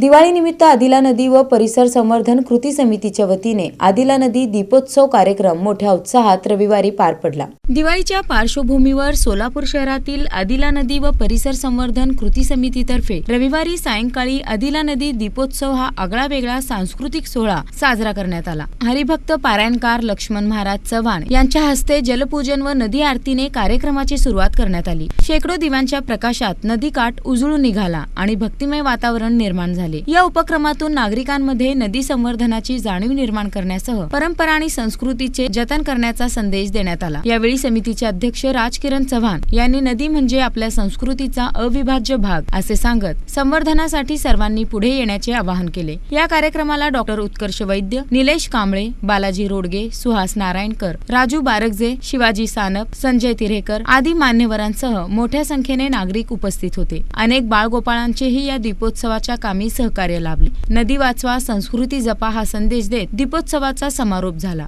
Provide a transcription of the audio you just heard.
दिवाळीनिमित्त आदिला नदी व परिसर संवर्धन कृती समितीच्या वतीने आदिला नदी दीपोत्सव कार्यक्रम मोठ्या उत्साहात रविवारी पार पडला. दिवाळीच्या पार्श्वभूमीवर सोलापूर शहरातील आदिला नदी व परिसर संवर्धन कृती समितीतर्फे रविवारी सायंकाळी आदिला नदी दीपोत्सव हा आगळा वेगळा सांस्कृतिक सोहळा साजरा करण्यात आला. हरिभक्त पारायणकार लक्ष्मण महाराज चव्हाण यांच्या हस्ते जलपूजन व नदी आरतीने कार्यक्रमाची सुरुवात करण्यात आली. शेकडो दिव्यांच्या प्रकाशात नदीकाठ उजळून निघाला आणि भक्तिमय वातावरण निर्माण झाले. या उपक्रमातून नागरिकांमध्ये नदी संवर्धनाची जाणीव निर्माण करण्यासह परंपरा आणि संस्कृतीचे जतन करण्याचा संदेश देण्यात आला. यावेळी समितीचे अध्यक्ष राजकिरण चव्हाण यांनी नदी म्हणजे आपल्या संस्कृतीचा अविभाज्य भाग असे सांगत संवर्धनासाठी सर्वांनी पुढे येण्याचे आवाहन केले. या कार्यक्रमाला डॉक्टर उत्कर्ष वैद्य निलेश कांबळे बालाजी रोडगे सुहास नारायणकर राजू बारगजे शिवाजी सानप संजय तिरेकर आदी मान्यवरांसह मोठ्या संख्येने नागरिक उपस्थित होते. अनेक बाळगोपाळांचेही या दीपोत्सवाच्या कामी सहकार्य लाभले. नदी वाचवा संस्कृती जपा हा संदेश देत दीपोत्सवाचा समारोप झाला.